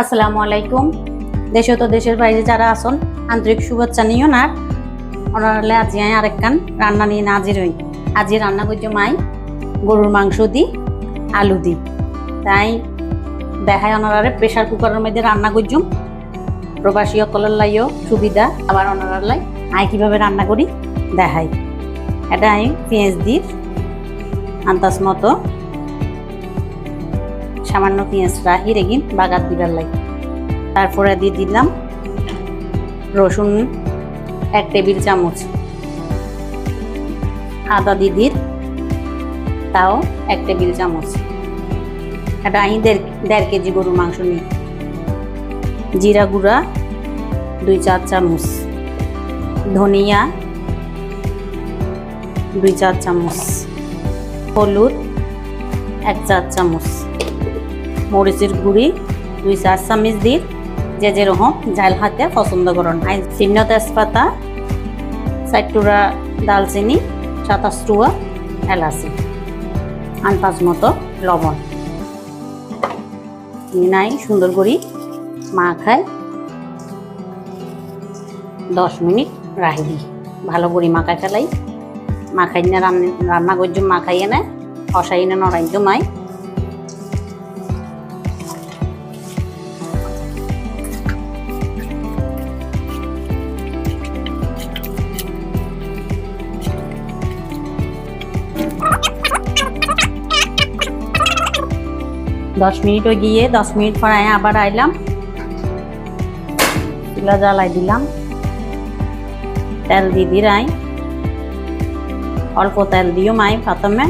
আসসালামু আলাইকুম। দেশে তো দেশের বাইরে যারা আসন আন্তরিক শুভেচ্ছা নিও না। ওনারালে আজি আই আরেকখান রান্না নিয়ে না হাজির হই। আজি রান্না করছ মাই গরুর মাংস দি, আলু দি। তাই দেখায় ওনারারে প্রেশার কুকারের মধ্যে রান্না করছুম প্রবাসী অকলের লাইও সুবিধা, আবার ওনারার লাই আই কীভাবে রান্না করি দেখাই। এটা আমি পেঁয়াজ দি আন্দাজ মতো সামান্য পেঁয়াজ রাহি রেগিন বাগাত দিবার লাগে। তারপরে দিয়ে দিলাম রসুন এক টেবিল চামচ। আদা দিদির তাও এক টেবিল চামচ। এটা আমি দেড় দেড় কেজি গরুর মাংস নিই। জিরা গুঁড়া দুই চার চামচ। ধনিয়া দুই চার চামচ। হলুদ এক চার চামচ। মরিচের গুঁড়ি, দুই চার চামচ দিই যে যেরকম ঝাল হাতে পছন্দ করুন। আই চিহ্ন তেজপাতা চারটুরা দালচিনি সাতাশ টুয়া এলাচি আন্দাজ মতো লবণ। নাই সুন্দর করি মা খায় দশ মিনিট দিই ভালো করে মাখাই ফেলাই মাখাই না রান্না রান্না করছ মাখাইয়ে নেয় কষাই না নড়াই জমাই দশ মিনিট হয়ে গিয়ে দশ মিনিট পর আবার আইলাম। চুলা জ্বালাই দিলাম। তেল দিয়ে দি রাই। অল্প তেল দিও মাই প্রথমে।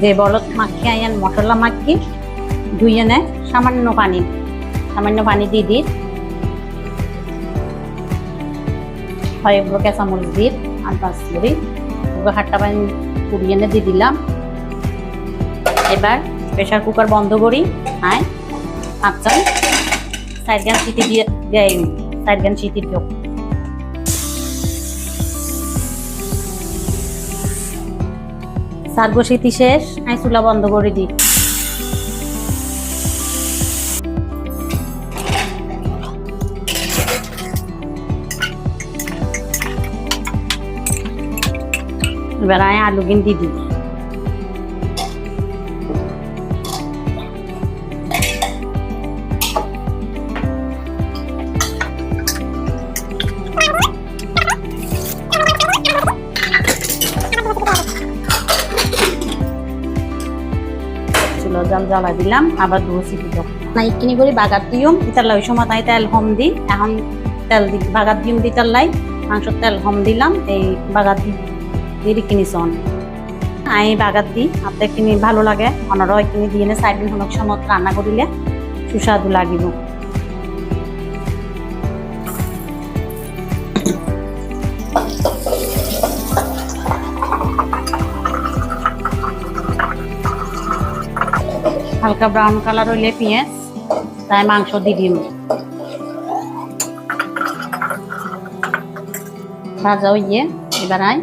যে বলদ মাখি আইন মশলা মাখি ধুইয়ে নেয় সামান্য পানি সামান্য পানি দিয়ে দিই হয় এগুলো কেঁচামরিচ দিয়ে আর পাঁচ ওগুলো হাটটা পানি পুড়িয়ে এনে দিয়ে দিলাম। এবার প্রেশার কুকার বন্ধ করি। হ্যাঁ আচ্ছা সাইড গান সিটি দিয়ে দেয় সাইড গান সিটি দিও। সার্গ সিটি শেষ। আই চুলা বন্ধ করে দিই। এবার আয় আলু কিন দিদি চুলো জাল জ্বালা দিলাম আবার দু সিটি না ইকিনি করে বাগার দিও ইতার ওই সময় তাই তেল হম দি এখন তেল দি বাগার দিম দি তার মাংসর তেল হম দিলাম এই বাগার দি দিয়ে কিনিছন আই বাগাত দি আপনার কিনি ভালো লাগে অনর কিনি দিয়ে নে সাইড দিন অনেক সময় রান্না সুস্বাদু লাগিব। হালকা ব্রাউন কালার হইলে পেঁয়াজ, তাই মাংস দি দিম। ভাজা হইয়ে, এবার আয়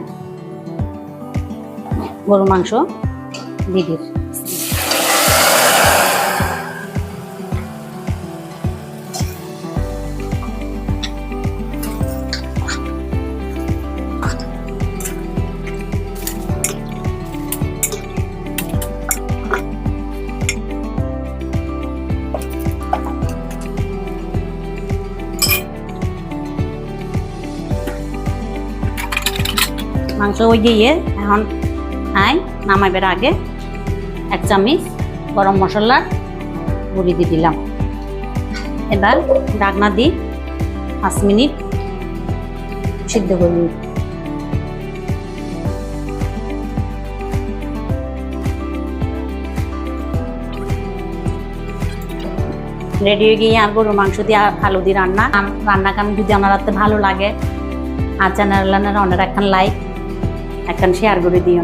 গরু মাংস দিদির মাংস ওই গিয়ে এখন আই নামাইবার আগে এক চামচ গরম মশলার গুঁড়ি দিয়ে দিলাম। এবার ডাকনা দিই পাঁচ মিনিট সিদ্ধ করে রেডি হয়ে গিয়ে আর গরুর মাংস দিয়ে আর আলু দিয়ে রান্না। রান্না কাম যদি আমার হাতে ভালো লাগে, আর চ্যানেল অনেক একখান লাইক একখান শেয়ার করে দিও।